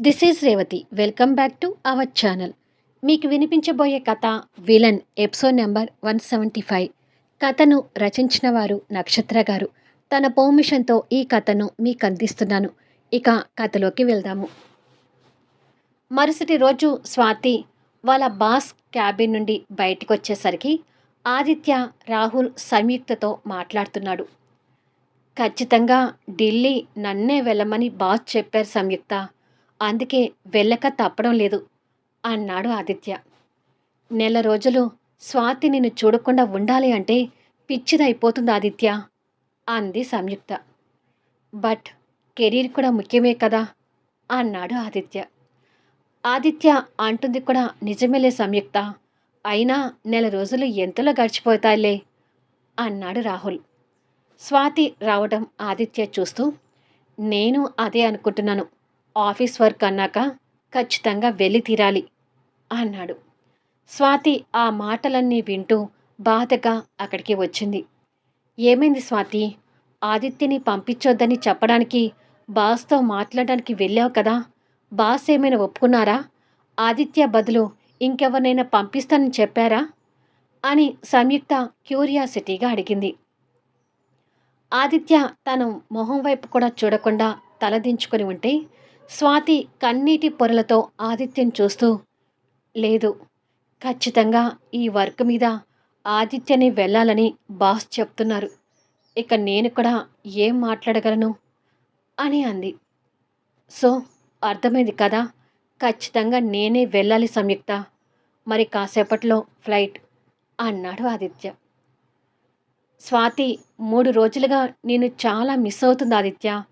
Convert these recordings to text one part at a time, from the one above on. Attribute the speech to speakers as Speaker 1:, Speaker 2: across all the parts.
Speaker 1: This is Revathi welcome back to our channel మీకు వినిపించబోయే కథ villain episode number one seventy five కథను రచించిన వారు నక్షత్ర గారు. తన పర్మిషన్తో ఈ కథను మీకు అందిస్తున్నాను. ఇక కథలోకి వెళ్దాము. మరుసటి రోజు స్వాతి వాళ్ళ బాస్ క్యాబిన్ నుండి బయటకు వచ్చేసరికి ఆదిత్య రాహుల్ సంయుక్తతో మాట్లాడుతున్నాడు. ఖచ్చితంగా ఢిల్లీ నన్నే వెళ్ళమని బాస్ చెప్పారు సంయుక్త. అందుకే వెళ్ళక తప్పడం లేదు అన్నాడు ఆదిత్య. నెల రోజులు స్వాతి నిన్ను చూడకుండా ఉండాలి అంటే పిచ్చిదైపోతుంది ఆదిత్య అంది సంయుక్త. బట్ కెరీర్ కూడా ముఖ్యమే కదా అన్నాడు ఆదిత్య. ఆదిత్య అంటుంది కూడా నిజమేలే సంయుక్త అయినా నెల రోజులు ఎంతలో గడిచిపోతాయిలే అన్నాడు రాహుల్. స్వాతి రావడం ఆదిత్య చూస్తూ నేను అదే అనుకుంటున్నాను ఆఫీస్ వర్క్ అన్నాక ఖచ్చితంగా వెళ్ళి తీరాలి అన్నాడు. స్వాతి ఆ మాటలన్నీ వింటూ బాధగా అక్కడికి వచ్చింది. ఏమైంది స్వాతి? ఆదిత్యని పంపించొద్దని చెప్పడానికి బాస్తో మాట్లాడడానికి వెళ్ళావు కదా? బాస్ ఏమైనా ఒప్పుకున్నారా? ఆదిత్య బదులు ఇంకెవరినైనా పంపిస్తానని చెప్పారా? అని సంయుక్త క్యూరియాసిటీగా అడిగింది. ఆదిత్య తను మొహం వైపు కూడా చూడకుండా తలదించుకొని ఉంటే స్వాతి కన్నీటి పొరలతో ఆదిత్యం చూస్తూ లేదు ఖచ్చితంగా ఈ వర్క్ మీద ఆదిత్యని వెళ్ళాలని బాస్ చెప్తున్నారు. ఇక నేను కూడా ఏం మాట్లాడగలను? అని అంది. సో అర్థమైంది కదా ఖచ్చితంగా నేనే వెళ్ళాలి సంయుక్త. మరి కాసేపట్లో ఫ్లైట్ అన్నాడు ఆదిత్య. స్వాతి మూడు రోజులుగా నేను చాలా మిస్ అవుతుంది ఆదిత్య.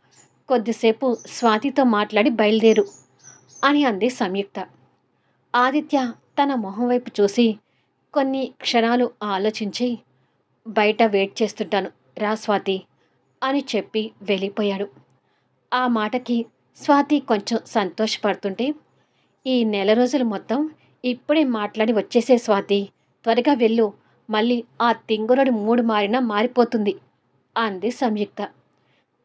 Speaker 1: కొద్దిసేపు స్వాతితో మాట్లాడి బయలుదేరు అని అంది సంయుక్త. ఆదిత్య తన మొహం వైపు చూసి కొన్ని క్షణాలు ఆలోచించి బయట వెయిట్ చేస్తుంటాను రా స్వాతి అని చెప్పి వెళ్ళిపోయాడు. ఆ మాటకి స్వాతి కొంచెం సంతోషపడుతుంటే ఈ నెల రోజులు మొత్తం ఇప్పుడే మాట్లాడి వచ్చేసే స్వాతి త్వరగా వెళ్ళు మళ్ళీ ఆ తింగురుడు మూడు మారినా మారిపోతుంది అంది సంయుక్త.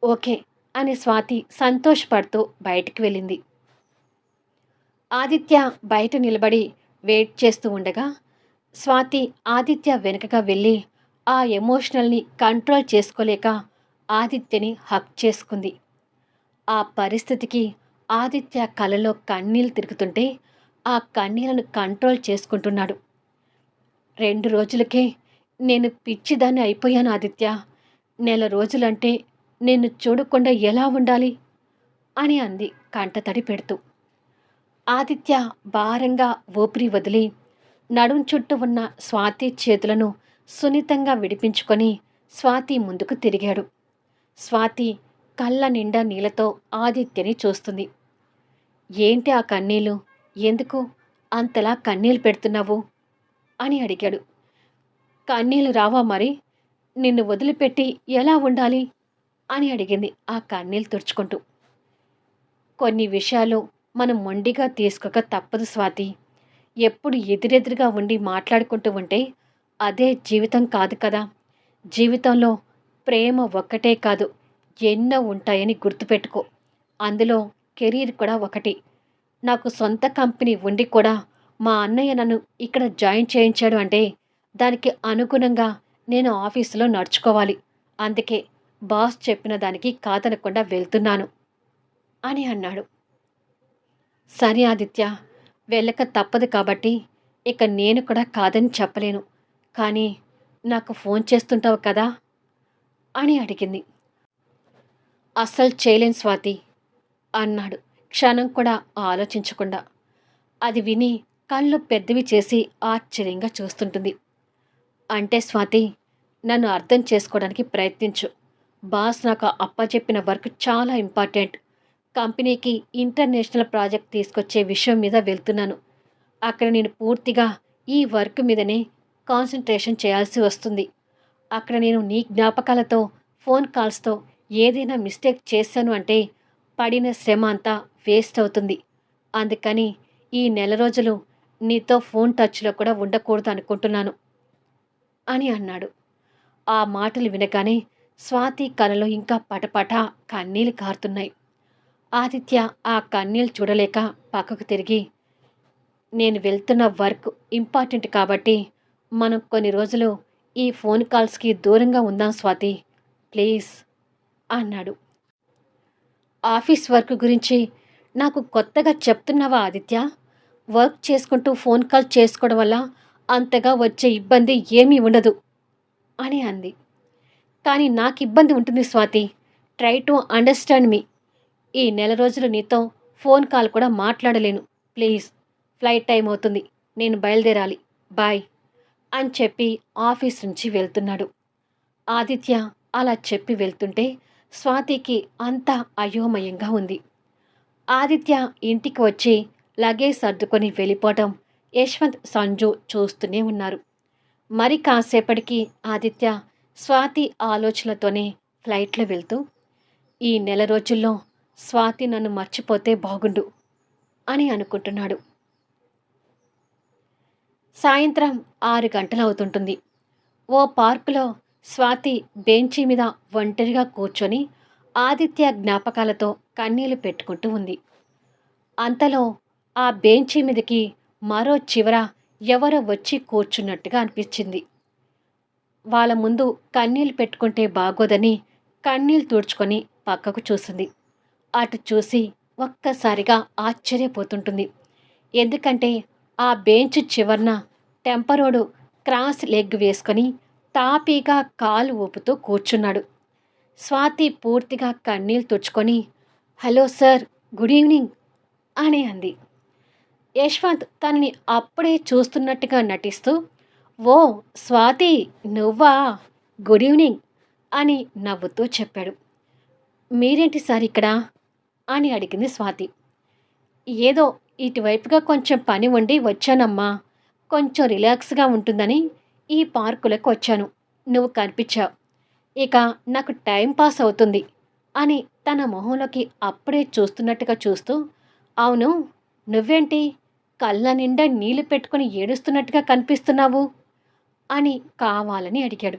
Speaker 1: ఓకే అని స్వాతి సంతోషపడుతూ బయటికి వెళ్ళింది. ఆదిత్య బయట నిలబడి వెయిట్ చేస్తూ ఉండగా స్వాతి ఆదిత్య వెనుకగా వెళ్ళి ఆ ఎమోషనల్ని కంట్రోల్ చేసుకోలేక ఆదిత్యని హక్ చేసుకుంది. ఆ పరిస్థితికి ఆదిత్య కలలో కన్నీళ్ళు తిరుగుతుంటే ఆ కన్నీళ్ళను కంట్రోల్ చేసుకుంటున్నాడు. రెండు రోజులకే నేను పిచ్చిదాన్ని అయిపోయాను ఆదిత్య. నెల రోజులంటే నిన్ను చూడకుండా ఎలా ఉండాలి? అని అంది కంటతడి పెడుతూ ఆదిత్య భారంగా ఊపిరి వదిలి నడుం చుట్టూ ఉన్న స్వాతి చేతులను సున్నితంగా విడిపించుకొని స్వాతి ముందుకు తిరిగాడు. స్వాతి కళ్ళ నిండా నీళ్ళతో ఆదిత్యని చూస్తుంది. ఏంటి ఆ కన్నీళ్ళు? ఎందుకు అంతలా కన్నీళ్ళు పెడుతున్నావు? అని అడిగాడు. కన్నీళ్ళు రావా మరి? నిన్ను వదిలిపెట్టి ఎలా ఉండాలి? అని అడిగింది ఆ కన్నీళ్ళు తుడుచుకుంటూ. కొన్ని విషయాలు మనం మొండిగా తీసుకోక తప్పదు స్వాతి. ఎప్పుడు ఎదురెదురుగా ఉండి మాట్లాడుకుంటూ ఉంటే అదే జీవితం కాదు కదా. జీవితంలో ప్రేమ ఒక్కటే కాదు ఎన్నో ఉంటాయని గుర్తుపెట్టుకో. అందులో కెరీర్ కూడా ఒకటి. నాకు సొంత కంపెనీ ఉండి కూడా మా అన్నయ్య నన్ను ఇక్కడ జాయిన్ చేయించాడు అంటే దానికి అనుగుణంగా నేను ఆఫీసులో నడుచుకోవాలి. అందుకే బాస్ చెప్పిన దానికి కాదనకుండా వెళ్తున్నాను అని అన్నాడు. సరే ఆదిత్య వెళ్ళక తప్పదు కాబట్టి ఇక నేను కూడా కాదని చెప్పలేను. కానీ నాకు ఫోన్ చేస్తుంటావు కదా అని అడిగింది. అస్సలు చేయలేను స్వాతి అన్నాడు క్షణం కూడా ఆలోచించకుండా. అది విని కళ్ళు పెద్దవి చేసి ఆశ్చర్యంగా చూస్తుంటుంది. అంటే స్వాతి నన్ను అర్థం చేసుకోవడానికి ప్రయత్నించు. బాస్ నాకు అప్పచెప్పిన వర్క్ చాలా ఇంపార్టెంట్. కంపెనీకి ఇంటర్నేషనల్ ప్రాజెక్ట్ తీసుకొచ్చే విషయం మీద వెళ్తున్నాను. అక్కడ నేను పూర్తిగా ఈ వర్క్ మీదనే కాన్సన్ట్రేషన్ చేయాల్సి వస్తుంది. అక్కడ నేను నీ జ్ఞాపకాలతో ఫోన్ కాల్స్తో ఏదైనా మిస్టేక్ చేశాను అంటే పడిన శ్రమ అంతా వేస్ట్ అవుతుంది. అందుకని ఈ నెల రోజులు నీతో ఫోన్ టచ్లో కూడా ఉండకూడదు అనుకుంటున్నాను అని అన్నాడు. ఆ మాటలు వినగానే స్వాతి కలలో ఇంకా పటపట కన్నీలు కారుతున్నాయి. ఆదిత్య ఆ కన్నీళ్ళు చూడలేక పక్కకు తిరిగి నేను వెళ్తున్న వర్క్ ఇంపార్టెంట్ కాబట్టి మనం కొన్ని రోజులు ఈ ఫోన్ కాల్స్కి దూరంగా ఉందాం స్వాతి ప్లీజ్ అన్నాడు. ఆఫీస్ వర్క్ గురించి నాకు కొత్తగా చెప్తున్నావా ఆదిత్య? వర్క్ చేసుకుంటూ ఫోన్ కాల్ చేసుకోవడం వల్ల అంతగా వచ్చే ఇబ్బంది ఏమీ ఉండదు అని అంది. కానీ నాకు ఇబ్బంది ఉంటుంది Swathi. Try to understand me. ఈ నెల రోజులు నీతో ఫోన్ కాల్ కూడా మాట్లాడలేను. ప్లీజ్ ఫ్లైట్ టైం అవుతుంది. నేను బయలుదేరాలి. బాయ్ అని చెప్పి ఆఫీస్ నుంచి వెళ్తున్నాడు. ఆదిత్య అలా చెప్పి వెళ్తుంటే స్వాతికి అంతా అయోమయంగా ఉంది. ఆదిత్య ఇంటికి వచ్చి లగేజ్ సర్దుకొని వెళ్ళిపోవటం యశ్వంత్ సంజు చూస్తూనే ఉన్నారు. మరి కాసేపటికి ఆదిత్య స్వాతి ఆలోచనలతోనే ఫ్లైట్లో వెళ్తూ ఈ నెల రోజుల్లో స్వాతి నన్ను మర్చిపోతే బాగుండు అని అనుకుంటున్నాడు. సాయంత్రం ఆరు గంటలవుతుంటుంది ఓ పార్కులో స్వాతి బెంచి మీద ఒంటరిగా కూర్చొని ఆదిత్య జ్ఞాపకాలతో కన్నీళ్ళు పెట్టుకుంటూ ఉంది. అంతలో ఆ బెంచి మీదకి మరో చివర ఎవరో వచ్చి కూర్చున్నట్టుగా అనిపించింది. వాళ్ళ ముందు కన్నీళ్ళు పెట్టుకుంటే బాగోదని కన్నీళ్ళు తుడుచుకొని పక్కకు చూసింది. అటు చూసి ఒక్కసారిగా ఆశ్చర్యపోతుంటుంది. ఎందుకంటే ఆ బెంచ్ చివరన టెంపరోడు క్రాస్ లెగ్ వేసుకొని తాపీగా కాలు ఊపుతూ కూర్చున్నాడు. స్వాతి పూర్తిగా కన్నీళ్ళు తుడుచుకొని హలో సార్ గుడ్ ఈవినింగ్ అని అంది. యశ్వంత్ తనని అప్పుడే చూస్తున్నట్టుగా నటిస్తూ ఓ స్వాతి నువ్వా? గుడ్ ఈవినింగ్ అని నవ్వుతూ చెప్పాడు. మీరేంటి సార్ ఇక్కడ? అని అడిగింది స్వాతి. ఏదో ఇటువైపుగా కొంచెం పని ఉండి వచ్చానమ్మా. కొంచెం రిలాక్స్గా ఉంటుందని ఈ పార్కులకు వచ్చాను. నువ్వు కనిపించావు. ఇక నాకు టైం పాస్ అవుతుంది అని తన మొహంలోకి అప్పుడే చూస్తున్నట్టుగా చూస్తూ అవును నువ్వేంటి? కళ్ళ నిండా నీళ్ళు పెట్టుకుని ఏడుస్తున్నట్టుగా కనిపిస్తున్నావు? అని కావాలని అడిగాడు.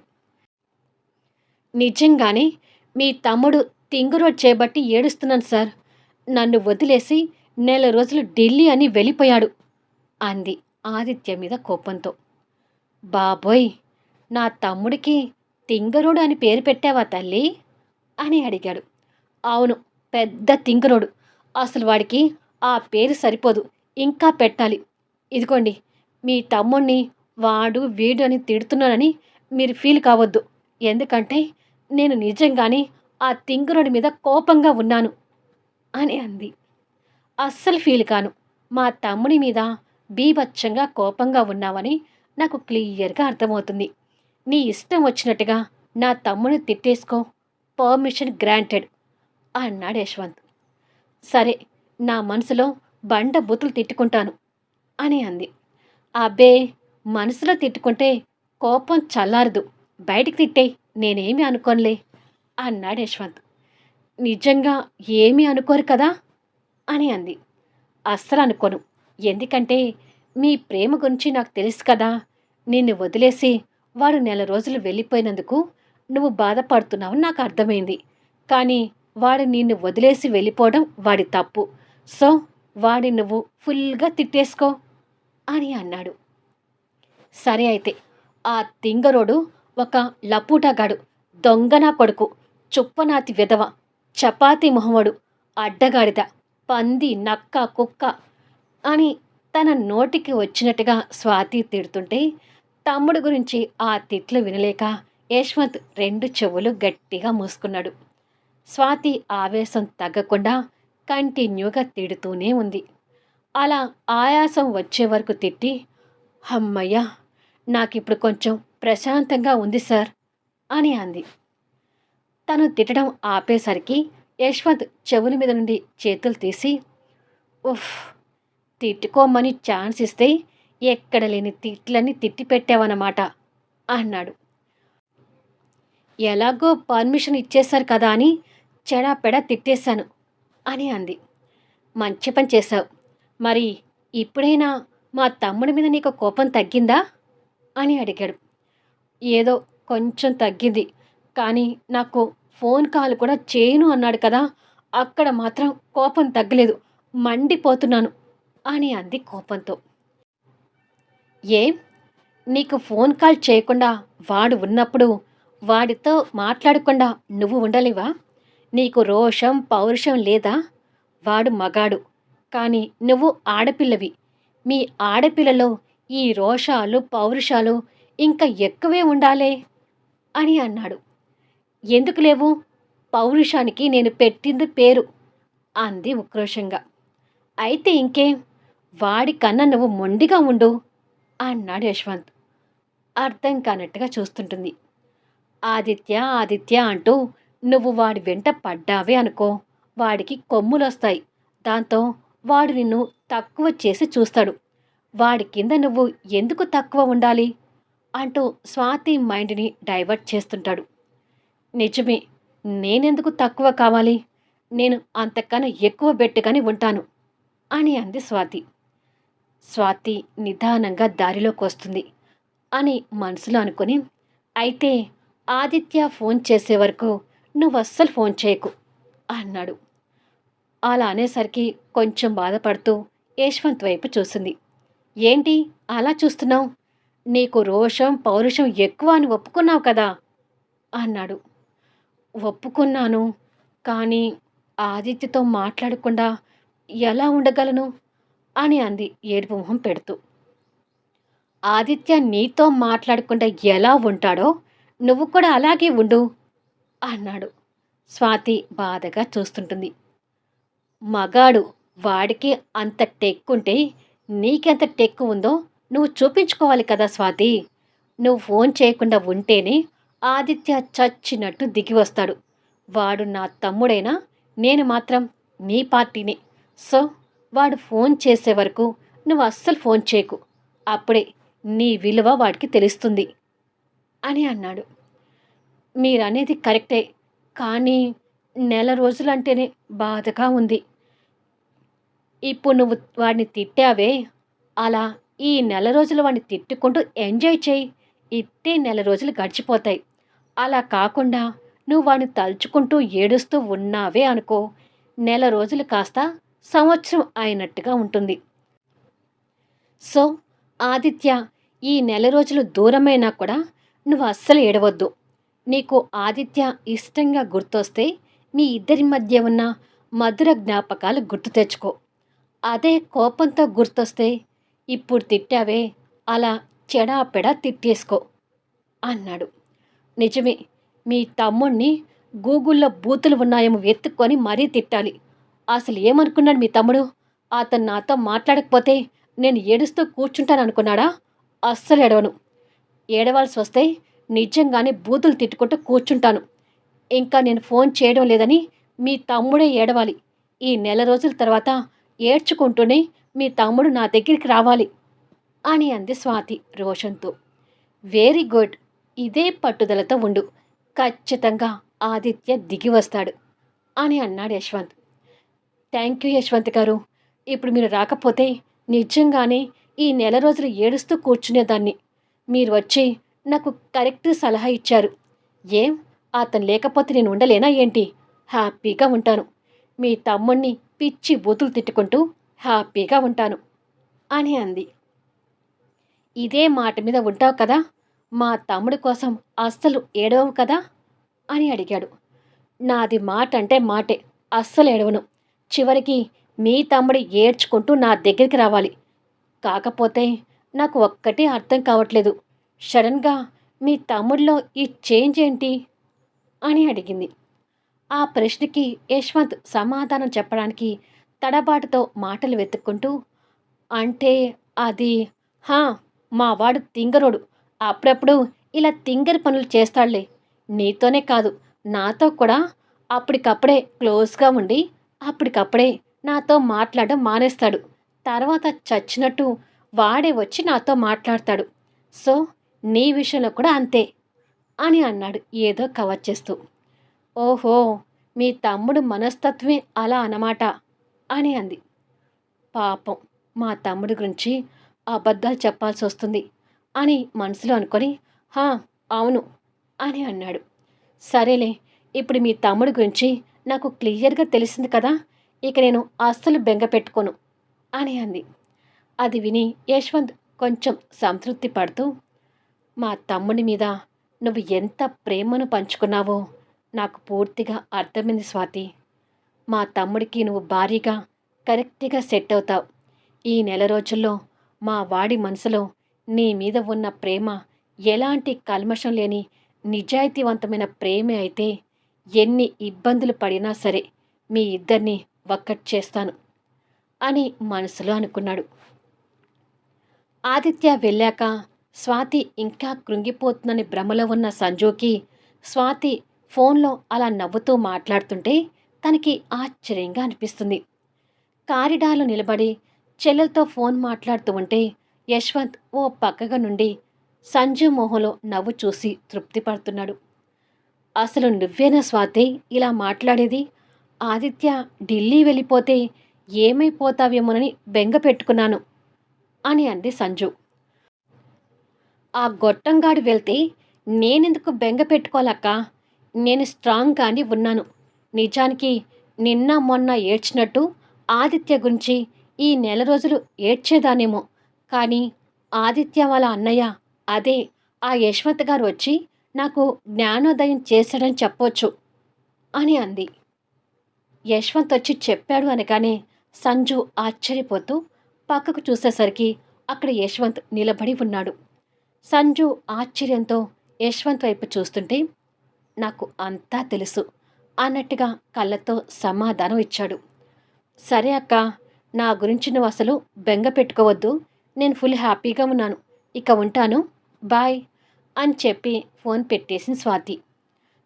Speaker 1: నిజంగానే మీ తమ్ముడు తింగురోడ్ చేయబట్టి ఏడుస్తున్నాను సార్. నన్ను వదిలేసి నెల రోజులు ఢిల్లీ అని వెళ్ళిపోయాడు అంది ఆదిత్య మీద కోపంతో. బాబోయ్ నా తమ్ముడికి తింగరోడు అని పేరు పెట్టావా తల్లి? అని అడిగాడు. అవును పెద్ద తింగరోడు. అసలు వాడికి ఆ పేరు సరిపోదు ఇంకా పెట్టాలి. ఇదిగోండి మీ తమ్ముణ్ణి వాడు వీడు అని తిడుతున్నానని మీరు ఫీల్ కావద్దు. ఎందుకంటే నేను నిజంగానే ఆ తింగురుడి మీద కోపంగా ఉన్నాను అని అంది. అస్సలు ఫీల్ కాను. మా తమ్ముడి మీద బీభత్సంగా కోపంగా ఉన్నావని నాకు క్లియర్గా అర్థమవుతుంది. నీ ఇష్టం వచ్చినట్టుగా నా తమ్ముని తిట్టేసుకో పర్మిషన్ గ్రాంటెడ్ అన్నాడు యశ్వంత్. సరే నా మనసులో బండ బుతులు తిట్టుకుంటాను అని అంది. అబ్బే మనసులో తిట్టుకుంటే కోపం చల్లారదు. బయటికి తిట్టే నేనేమి అనుకోనులే అన్నాడు యశ్వంత్. నిజంగా ఏమీ అనుకోరు కదా? అని అంది. అస్సలు అనుకోను. ఎందుకంటే మీ ప్రేమ గురించి నాకు తెలుసు కదా. నిన్ను వదిలేసి వాడు నెల రోజులు వెళ్ళిపోయినందుకు నువ్వు బాధపడుతున్నావు నాకు అర్థమైంది. కానీ వాడు నిన్ను వదిలేసి వెళ్ళిపోవడం వాడి తప్పు. సో వాడి నువ్వు ఫుల్గా తిట్టేసుకో అని అన్నాడు. సరే అయితే. ఆ తింగరోడు ఒక లపూటగాడు దొంగనా కొడుకు చుప్పనాతి విధవ చపాతి మొహమ్మడు అడ్డగాడిద పంది నక్క కుక్క అని తన నోటికి వచ్చినట్టుగా స్వాతి తిడుతుంటే తమ్ముడు గురించి ఆ తిట్లు వినలేక యశ్వంత్ రెండు చెవులు గట్టిగా మూసుకున్నాడు. స్వాతి ఆవేశం తగ్గకుండా కంటిన్యూగా తిడుతూనే ఉంది. అలా ఆయాసం వచ్చే వరకు తిట్టి అమ్మయ్య నాకిప్పుడు కొంచెం ప్రశాంతంగా ఉంది సార్ అని అంది. తను తిట్టడం ఆపేసరికి యశ్వంత్ చెవుల మీద నుండి చేతులు తీసి ఉఫ్ తిట్టుకోమని ఛాన్స్ ఇస్తే ఎక్కడ లేని తిట్లన్నీ తిట్టి పెట్టావన్నమాట అన్నాడు. ఎలాగో పర్మిషన్ ఇచ్చేశారు కదా అని చెడాపెడా తిట్టేశాను అని అంది. మంచి పని చేశావు. మరి ఇప్పుడైనా మా తమ్ముడి మీద నీకు కోపం తగ్గిందా? అని అడిగాడు. ఏదో కొంచెం తగ్గింది. కానీ నాకు ఫోన్ కాల్ కూడా చేయను అన్నాడు కదా అక్కడ మాత్రం కోపం తగ్గలేదు. మండిపోతున్నాను అని అంది కోపంతో. ఏం? నీకు ఫోన్ కాల్ చేయకుండా వాడు ఉన్నప్పుడు వాడితో మాట్లాడకుండా నువ్వు ఉండలేవా? నీకు రోషం పౌరుషం లేదా? వాడు మగాడు కానీ నువ్వు ఆడపిల్లవి. మీ ఆడపిల్లలో ఈ రోషాలు పౌరుషాలు ఇంకా ఎక్కువే ఉండాలే అని అన్నాడు. ఎందుకు లేవు? పౌరుషానికి నేను పెట్టింది పేరు అంది ఉక్రోషంగా. అయితే ఇంకేం? వాడి కన్నా నువ్వు మొండిగా ఉండు అన్నాడు యశ్వంత్. అర్థం కానట్టుగా చూస్తుంటుంది. ఆదిత్య ఆదిత్య అంటూ నువ్వు వాడి వెంట పడ్డావే అనుకో. వాడికి కొమ్ములొస్తాయి. దాంతో వాడు నిన్ను తక్కువ చేసి చూస్తాడు. వాడి కింద నువ్వు ఎందుకు తక్కువ ఉండాలి? అంటూ స్వాతి మైండ్ని డైవర్ట్ చేస్తుంటాడు. నిజమే నేనెందుకు తక్కువ కావాలి? నేను అంతకన్నా ఎక్కువ బెట్టుకని ఉంటాను అని అంది స్వాతి. స్వాతి నిదానంగా దారిలోకి వస్తుంది అని మనసులో అనుకుని అయితే ఆదిత్య ఫోన్ చేసే వరకు నువ్వు అస్సలు ఫోన్ చేయకు అన్నాడు. అలా అనేసరికి కొంచెం బాధపడుతూ యశ్వంత్ వైపు చూసింది. ఏంటి? అలా చూస్తున్నావు? నీకు రోషం పౌరుషం ఎక్కువ అని ఒప్పుకున్నావు కదా? అన్నాడు. ఒప్పుకున్నాను కానీ ఆదిత్యతో మాట్లాడకుండా ఎలా ఉండగలను? అని అంది ఏడుపు మొహం పెడుతూ. ఆదిత్య నీతో మాట్లాడకుండా ఎలా ఉంటాడో నువ్వు కూడా అలాగే ఉండు అన్నాడు. స్వాతి బాధగా చూస్తుంటుంది. మగాడు వాడికి అంత టెక్కుంటే నీకెంత టెక్కు ఉందో నువ్వు చూపించుకోవాలి కదా స్వాతి. నువ్వు ఫోన్ చేయకుండా ఉంటేనే ఆదిత్య చచ్చినట్టు దిగి వస్తాడు. వాడు నా తమ్ముడైనా నేను మాత్రం నీ పార్టీనే. సో వాడు ఫోన్ చేసే వరకు నువ్వు అస్సలు ఫోన్ చేయకు. అప్పుడే నీ విలువ వాడికి తెలుస్తుంది అని అన్నాడు. మీరనేది కరెక్టే. కానీ నెల రోజులంటేనే బాధగా ఉంది. ఇప్పుడు నువ్వు వాడిని తిట్టావే అలా ఈ నెల రోజులు వాడిని తిట్టుకుంటూ ఎంజాయ్ చేయి. ఇట్టే నెల రోజులు గడిచిపోతాయి. అలా కాకుండా నువ్వు వాడిని తలుచుకుంటూ ఏడుస్తూ ఉన్నావే అనుకో. నెల రోజులు కాస్త సంవత్సరం అయినట్టుగా ఉంటుంది. సో ఆదిత్య ఈ నెల రోజులు దూరమైనా కూడా నువ్వు అస్సలు ఏడవద్దు. నీకు ఆదిత్య ఇష్టంగా గుర్తొస్తే మీ ఇద్దరి మధ్య ఉన్న మధుర జ్ఞాపకాలు గుర్తు తెచ్చుకో. అదే కోపంతో గుర్తొస్తే ఇప్పుడు తిట్టావే అలా చెడాపెడా తిట్టేసుకో అన్నాడు. నిజమే మీ తమ్ముణ్ణి గూగుల్లో బూతులు ఉన్నాయేమో వెతుక్కొని మరీ తిట్టాలి. అసలు ఏమనుకున్నాడు మీ తమ్ముడు? అతను నాతో మాట్లాడకపోతే నేను ఏడుస్తూ కూర్చుంటాను అనుకున్నాడా అస్సలు ఏడవను. ఏడవాల్సి వస్తే నిజంగానే బూతులు తిట్టుకుంటూ కూర్చుంటాను. ఇంకా నేను ఫోన్ చేయడం లేదని మీ తమ్ముడే ఏడవాలి. ఈ నెల రోజుల తర్వాత ఏడ్చుకుంటూనే మీ తమ్ముడు నా దగ్గరికి రావాలి అని అంది స్వాతి రోషన్తో వెరీ గుడ్. ఇదే పట్టుదలతో ఉండు. ఖచ్చితంగా ఆదిత్య దిగి వస్తాడు అని అన్నాడు యశ్వంత్. థ్యాంక్ యూ యశ్వంత్ గారు. ఇప్పుడు మీరు రాకపోతే నిజంగానే ఈ నెల రోజులు ఏడుస్తూ కూర్చునేదాన్ని. మీరు వచ్చి నాకు కరెక్ట్ సలహా ఇచ్చారు. ఏం? అతను లేకపోతే నేను ఉండలేనా ఏంటి? హ్యాపీగా ఉంటాను. మీ తమ్ముణ్ణి పిచ్చి బూతులు తిట్టుకుంటూ హ్యాపీగా ఉంటాను అని అంది. ఇదే మాట మీద ఉంటావు కదా? మా తమ్ముడి కోసం అస్సలు ఏడవవు కదా? అని అడిగాడు. నాది మాట అంటే మాటే అస్సలు ఏడవను. చివరికి మీ తమ్ముడి ఏడ్చుకుంటూ నా దగ్గరికి రావాలి. కాకపోతే నాకు ఒక్కటే అర్థం కావట్లేదు. సడన్గా మీ తమ్ముడిలో ఈ చేంజ్ ఏంటి? అని అడిగింది. ఆ ప్రశ్నకి యశ్వంత్ సమాధానం చెప్పడానికి తడబాటుతో మాటలు వెతుక్కుంటూ అంటే అది హా మా వాడు తింగరోడు. అప్పుడప్పుడు ఇలా తింగరి పనులు చేస్తాడులే. నీతోనే కాదు నాతో కూడా. అప్పటికప్పుడే క్లోజ్గా ఉండి అప్పటికప్పుడే నాతో మాట్లాడడం మానేస్తాడు. తర్వాత చచ్చినట్టు వాడే వచ్చి నాతో మాట్లాడతాడు. సో నీ విషయంలో కూడా అంతే అని అన్నాడు ఏదో కవర్ చేస్తూ. ఓహో మీ తమ్ముడు మనస్తత్వం అలా అన్నమాట అని అంది. పాపం మా తమ్ముడి గురించి అబద్ధాలు చెప్పాల్సి వస్తుంది అని మనసులో అనుకొని హా అవును అని అన్నాడు. సరేలే ఇప్పుడు మీ తమ్ముడి గురించి నాకు క్లియర్గా తెలిసింది కదా ఇక నేను అస్సలు బెంగ పెట్టుకోను అని అంది. అది విని యశ్వంత్ కొంచెం సంతృప్తి పడుతూ మా తమ్ముడి మీద నువ్వు ఎంత ప్రేమను పంచుకున్నావో నాకు పూర్తిగా అర్థమైంది స్వాతి. మా తమ్ముడికి నువ్వు భారీగా కరెక్ట్గా సెట్ అవుతావు. ఈ నెల రోజుల్లో మా వాడి మనసులో నీ మీద ఉన్న ప్రేమ ఎలాంటి కల్మషం లేని నిజాయితీవంతమైన ప్రేమే అయితే ఎన్ని ఇబ్బందులు పడినా సరే మీ ఇద్దరిని ఒక్కటి చేస్తాను అని మనసులో అనుకున్నాడు. ఆదిత్య వెళ్ళాక స్వాతి ఇంకా కృంగిపోతుందని భ్రమలో ఉన్న సంజుకి స్వాతి ఫోన్లో అలా నవ్వుతూ మాట్లాడుతుంటే తనకి ఆశ్చర్యంగా అనిపిస్తుంది. కారిడార్లో నిలబడి చెల్లెలతో ఫోన్ మాట్లాడుతూ ఉంటే యశ్వంత్ ఓ పక్కగా నుండి సంజు మొహంలో నవ్వు చూసి తృప్తి పడుతున్నాడు అసలు నువ్వేనా స్వాతి ఇలా మాట్లాడేది? ఆదిత్య ఢిల్లీ వెళ్ళిపోతే ఏమైపోతావేమోనని బెంగ పెట్టుకున్నాను అని అంది సంజు. ఆ గొట్టంగాడు వెళ్తే నేనెందుకు బెంగ పెట్టుకోవాలక్క? నేను స్ట్రాంగ్గానే ఉన్నాను. నిజానికి నిన్న మొన్న ఏడ్చినట్టు ఆదిత్య గురించి ఈ నెల రోజులు ఏడ్చేదానేమో. కానీ ఆదిత్య వాళ్ళ అన్నయ్య అదే ఆ యశ్వంత్ గారు వచ్చి నాకు జ్ఞానోదయం చేశాడని చెప్పొచ్చు అని అంది. యశ్వంత్ వచ్చి చెప్పాడు అనగానే సంజు ఆశ్చర్యపోతూ పక్కకు చూసేసరికి అక్కడ యశ్వంత్ నిలబడి ఉన్నాడు. సంజు ఆశ్చర్యంతో యశ్వంత్ వైపు చూస్తుంటే నాకు అంతా తెలుసు అన్నట్టుగా కళ్ళతో సమాధానం ఇచ్చాడు. సరే అక్క నా గురించి నువ్వు అసలు బెంగ పెట్టుకోవద్దు. నేను ఫుల్ హ్యాపీగా ఉన్నాను. ఇక ఉంటాను. బాయ్ అని చెప్పి ఫోన్ పెట్టేసింది స్వాతి.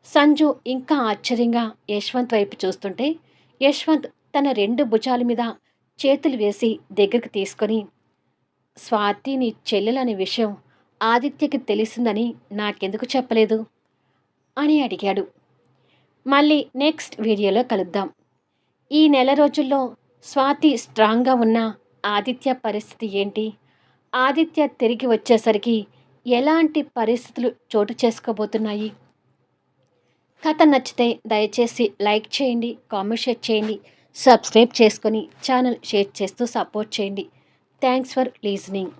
Speaker 1: సంజు ఇంకా ఆశ్చర్యంగా యశ్వంత్ వైపు చూస్తుంటే యశ్వంత్ తన రెండు భుజాల మీద చేతులు వేసి దగ్గరికి తీసుకొని స్వాతి నీ చెల్లెలనే విషయం ఆదిత్యకి తెలిసిందని నాకెందుకు చెప్పలేదు? అని అడిగాడు. మళ్ళీ నెక్స్ట్ వీడియోలో కలుద్దాం. ఈ నెల రోజుల్లో స్వాతి స్ట్రాంగ్గా ఉన్న ఆదిత్య పరిస్థితి ఏంటి? ఆదిత్య తిరిగి వచ్చేసరికి ఎలాంటి పరిస్థితులు చోటు చేసుకోబోతున్నాయి? కథ నచ్చితే దయచేసి లైక్ చేయండి కామెంట్ షేర్ చేయండి సబ్స్క్రైబ్ చేసుకొని ఛానల్ షేర్ చేస్తూ సపోర్ట్ చేయండి. Thanks for listening.